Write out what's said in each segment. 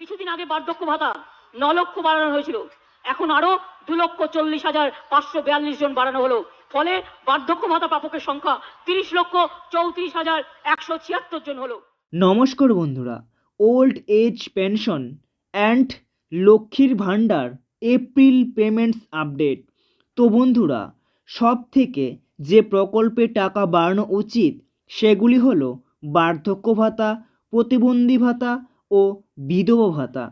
কিছুদিন আগে বার্ধক্য ভাতা ন লক্ষ বাড়ানো হয়েছিল। এখন আরও দু লক্ষ চল্লিশ হাজার পাঁচশো বিয়াল্লিশ জন বাড়ানো হলো। ফলে বার্ধক্য ভাতা প্রাপকের সংখ্যা তিরিশ লক্ষ চৌত্রিশ হাজার একশো ছিয়াত্তর জন হলো। নমস্কার বন্ধুরা, ওল্ড এজ পেনশন অ্যান্ড লক্ষ্মীর ভাণ্ডার এপ্রিল পেমেন্টস আপডেট। তো বন্ধুরা সব থেকে যে প্রকল্পে টাকা বাড়ানো উচিত সেগুলি হলো বার্ধক্য ভাতা, প্রতিবন্ধী ভাতা ও বিধবা ভাতা।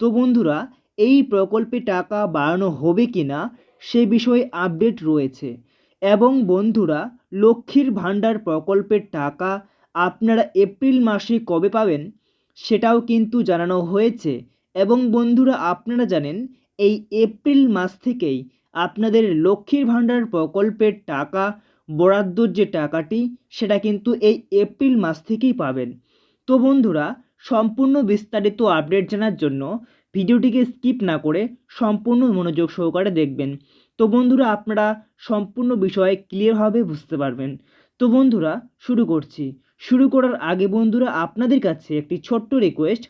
তো বন্ধুরা, এই প্রকল্পে টাকা বাড়ানো হবে কি না সে বিষয়ে আপডেট রয়েছে। এবং বন্ধুরা, লক্ষ্মীর ভাণ্ডার প্রকল্পের টাকা আপনারা এপ্রিল মাসে কবে পাবেন সেটাও কিন্তু জানানো হয়েছে। এবং বন্ধুরা, আপনারা জানেন, এই এপ্রিল মাস থেকেই আপনাদের লক্ষ্মীর ভাণ্ডার প্রকল্পের টাকা, বরাদ্দর যে টাকাটি, সেটা কিন্তু এই এপ্রিল মাস থেকেই পাবেন। তো বন্ধুরা সম্পূর্ণ বিস্তারিত আপডেট জানার জন্য ভিডিওটিকে স্কিপ না করে সম্পূর্ণ মনোযোগ সহকারে দেখবেন। তো বন্ধুরা, আপনারা সম্পূর্ণ বিষয়ে ক্লিয়ারভাবে বুঝতে পারবেন। তো বন্ধুরা, শুরু করছি। শুরু করার আগে বন্ধুরা, আপনাদের কাছে একটি ছোট্ট রিকোয়েস্ট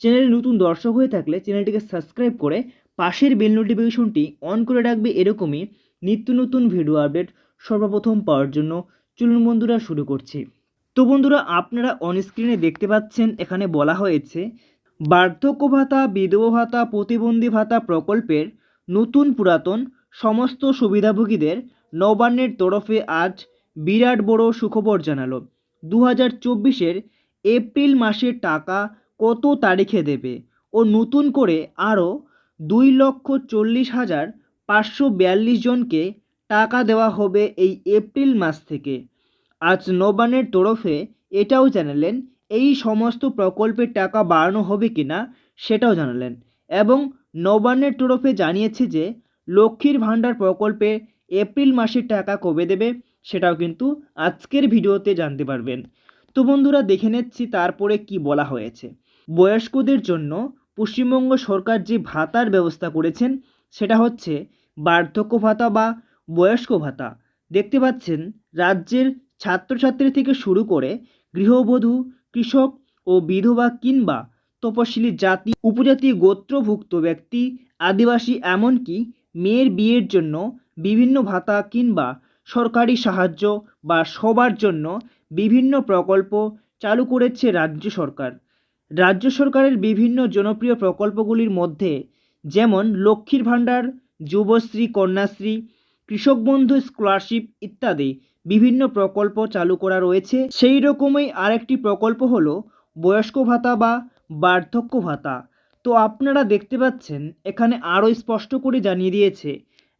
চ্যানেলে নতুন দর্শক হয়ে থাকলে চ্যানেলটিকে সাবস্ক্রাইব করে পাশের বেল নোটিফিকেশনটি অন করে রাখবে এরকমই নিত্য নতুন ভিডিও আপডেট সর্বপ্রথম পাওয়ার জন্য। চলুন বন্ধুরা, শুরু করছি। তো বন্ধুরা, আপনারা অনস্ক্রিনে দেখতে পাচ্ছেন, এখানে বলা হয়েছে, বার্ধক্য ভাতা, বিধবা ভাতা, প্রতিবন্ধী ভাতা প্রকল্পের নতুন পুরাতন সমস্ত সুবিধাভোগীদের নবান্নের তরফে আজ বিরাট বড় সুখবর জানালো। দু হাজার চব্বিশের এপ্রিল মাসের টাকা কত তারিখে দেবে? ও নতুন করে আরও দুই লক্ষ চল্লিশ হাজার পাঁচশো বিয়াল্লিশ জনকে টাকা দেওয়া হবে এই এপ্রিল মাস থেকে। আজ নবান্নের তরফে এটাও জানালেন, এই সমস্ত প্রকল্পের টাকা বাড়ানো হবে কি না সেটাও জানালেন এবং নবান্নের তরফে জানিয়েছে যে, লক্ষ্মীর ভাণ্ডার প্রকল্পে এপ্রিল মাসের টাকা কবে দেবে সেটাও কিন্তু আজকের ভিডিওতে জানতে পারবেন। তো বন্ধুরা, দেখে নিচ্ছি তারপরে কি বলা হয়েছে। বয়স্কদের জন্য পশ্চিমবঙ্গ সরকার যে ভাতার ব্যবস্থা করেছেন, সেটা হচ্ছে বার্ধক্য ভাতা বা বয়স্ক ভাতা। দেখতে পাচ্ছেন, রাজ্যের ছাত্রছাত্রী থেকে শুরু করে গৃহবধূ, কৃষক ও বিধবা কিংবা তপশিলি জাতি, উপজাতি গোত্রভুক্ত ব্যক্তি, আদিবাসী এমনকি মেয়ের বিয়ের জন্য বিভিন্ন ভাতা কিংবা সরকারি সাহায্য বা সবার জন্য বিভিন্ন প্রকল্প চালু করেছে রাজ্য সরকার। রাজ্য সরকারের বিভিন্ন জনপ্রিয় প্রকল্পগুলির মধ্যে যেমন লক্ষ্মীর ভাণ্ডার, যুবশ্রী, কন্যাশ্রী, কৃষক বন্ধু স্কলারশিপ ইত্যাদি বিভিন্ন প্রকল্প চালু করা রয়েছে। সেই রকমই আরেকটি প্রকল্প হলো বয়স্ক ভাতা বা বার্ধক্য ভাতা। তো আপনারা দেখতে পাচ্ছেন, এখানে আরও স্পষ্ট করে জানিয়ে দিয়েছে,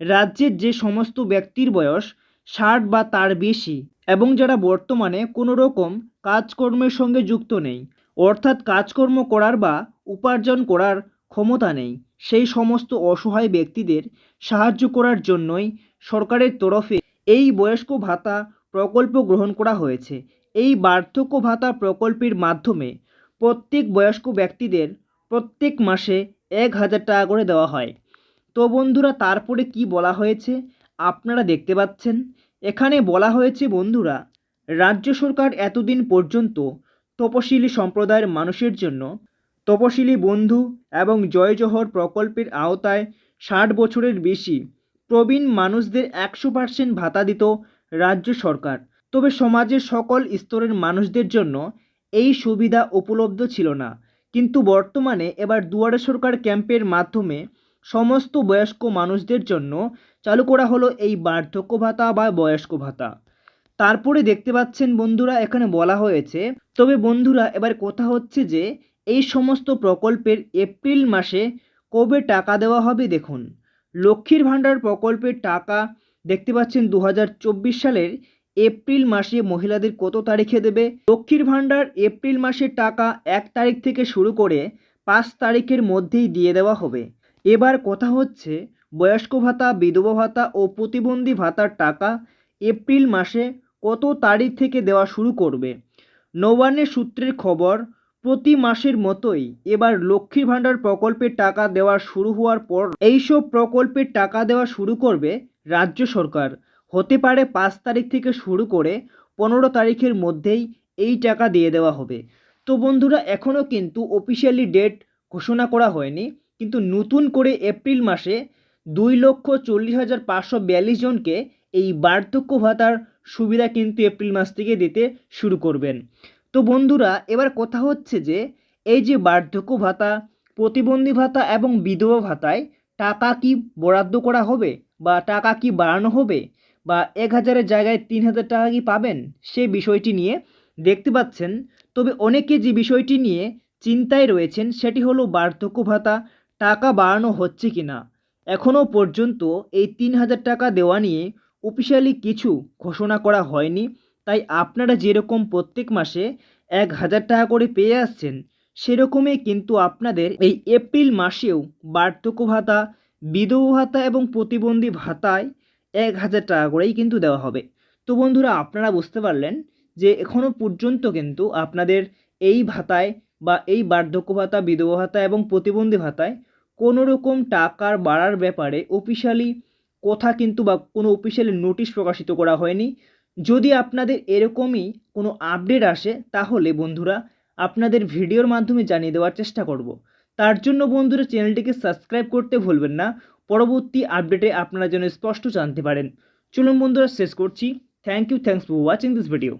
রাজ্যের যে সমস্ত ব্যক্তির বয়স, ষাট বা তার বেশি এবং যারা বর্তমানে কোনো রকম কাজকর্মের সঙ্গে যুক্ত নেই, অর্থাৎ কাজকর্ম করার বা উপার্জন করার ক্ষমতা নেই, সেই সমস্ত অসহায় ব্যক্তিদের সাহায্য করার জন্যই সরকারের তরফে এই বয়স্ক ভাতা প্রকল্প গ্রহণ করা হয়েছে। এই বার্ধক্য ভাতা প্রকল্পের মাধ্যমে প্রত্যেক বয়স্ক ব্যক্তিদের প্রত্যেক মাসে এক হাজার টাকা করে দেওয়া হয়। তো বন্ধুরা, তারপরে কি বলা হয়েছে আপনারা দেখতে পাচ্ছেন। এখানে বলা হয়েছে, বন্ধুরা, রাজ্য সরকার এতদিন পর্যন্ত তপশিলি সম্প্রদায়ের মানুষের জন্য তপশিলি বন্ধু এবং জয় জোহর প্রকল্পের আওতায় ষাট বছরের বেশি প্রবীণ মানুষদের একশো পার্সেন্ট ভাতা দিত রাজ্য সরকার। তবে সমাজের সকল স্তরের মানুষদের জন্য এই সুবিধা উপলব্ধ ছিল না। কিন্তু বর্তমানে এবার দুয়ারে সরকার ক্যাম্পের মাধ্যমে সমস্ত বয়স্ক মানুষদের জন্য চালু করা হলো এই বার্ধক্য ভাতা বা বয়স্ক ভাতা। তারপরে দেখতে পাচ্ছেন বন্ধুরা, এখানে বলা হয়েছে, তবে বন্ধুরা, এবার কথা হচ্ছে যে, এই সমস্ত প্রকল্পের এপ্রিল মাসে কবে টাকা দেওয়া হবে দেখুন। লক্ষ্মীর ভাণ্ডার প্রকল্পের টাকা দেখতে পাচ্ছেন দু হাজার চব্বিশ সালের এপ্রিল মাসে মহিলাদের কত তারিখে দেবে? লক্ষ্মীর ভাণ্ডার এপ্রিল মাসের টাকা এক তারিখ থেকে শুরু করে পাঁচ তারিখের মধ্যেই দিয়ে দেওয়া হবে। এবার কথা হচ্ছে বয়স্ক ভাতা, বিধবা ভাতা ও প্রতিবন্ধী ভাতার টাকা এপ্রিল মাসে কত তারিখ থেকে দেওয়া শুরু করবে? নবান্নের সূত্রের খবর প্রতি মাসের মতোই এবার লক্ষ্মীর ভাণ্ডার প্রকল্পের টাকা দেওয়া শুরু হওয়ার পর এইসব প্রকল্পের টাকা দেওয়া শুরু করবে রাজ্য সরকার। হতে পারে পাঁচ তারিখ থেকে শুরু করে পনেরো তারিখের মধ্যেই এই টাকা দিয়ে দেওয়া হবে। তো বন্ধুরা এখনও কিন্তু অফিসিয়ালি ডেট ঘোষণা করা হয়নি, কিন্তু নতুন করে এপ্রিল মাসে দুই লক্ষ চল্লিশ হাজার পাঁচশো বিয়াল্লিশ জনকে এই বার্ধক্য ভাতার সুবিধা কিন্তু এপ্রিল মাস থেকে দিতে শুরু করবেন। তো বন্ধুরা, এবার কথা হচ্ছে যে, এই যে বার্ধক্য ভাতা, প্রতিবন্ধী ভাতা এবং বিধবা ভাতায় টাকা কি বরাদ্দ করা হবে বা টাকা কি বাড়ানো হবে বা এক হাজারের জায়গায় তিন হাজার টাকা কি পাবেন? সে বিষয়টি নিয়ে দেখতে পাচ্ছেন। তবে অনেকে যে বিষয়টি নিয়ে চিন্তায় রয়েছেন, সেটি হলো বার্ধক্য ভাতা, টাকা বাড়ানো হচ্ছে কি না? এখনও পর্যন্ত এই তিন হাজার টাকা দেওয়া নিয়ে অফিসিয়ালি কিছু ঘোষণা করা হয়নি। তাই আপনারা যেরকম প্রত্যেক মাসে এক হাজার টাকা করে পেয়ে আসছেন, সেরকমই কিন্তু আপনাদের এই এপ্রিল মাসেও বার্ধক্য ভাতা, বিধবা ভাতা এবং প্রতিবন্ধী ভাতায় এক হাজার টাকা করেই কিন্তু দেওয়া হবে। তো বন্ধুরা, আপনারা বুঝতে পারলেন যে এখনও পর্যন্ত কিন্তু আপনাদের এই ভাতায় বা এই বার্ধক্য ভাতা, বিধবা ভাতা এবং প্রতিবন্ধী ভাতায় কোনো রকম টাকার বাড়ার ব্যাপারে অফিসিয়ালি কথা কিন্তু বা কোনো অফিসিয়ালি নোটিশ প্রকাশিত করা হয়নি। যদি আপনাদের এরকমই কোনো আপডেট আসে, তাহলে বন্ধুরা আপনাদের ভিডিওর মাধ্যমে জানিয়ে দেওয়ার চেষ্টা করব। তার জন্য বন্ধুরা চ্যানেলটিকে সাবস্ক্রাইব করতে ভুলবেন না। পরবর্তী আপডেটে আপনারা যেন স্পষ্ট জানতে পারেন। চলুন বন্ধুরা, শেষ করছি। Thank you thanks for watching this video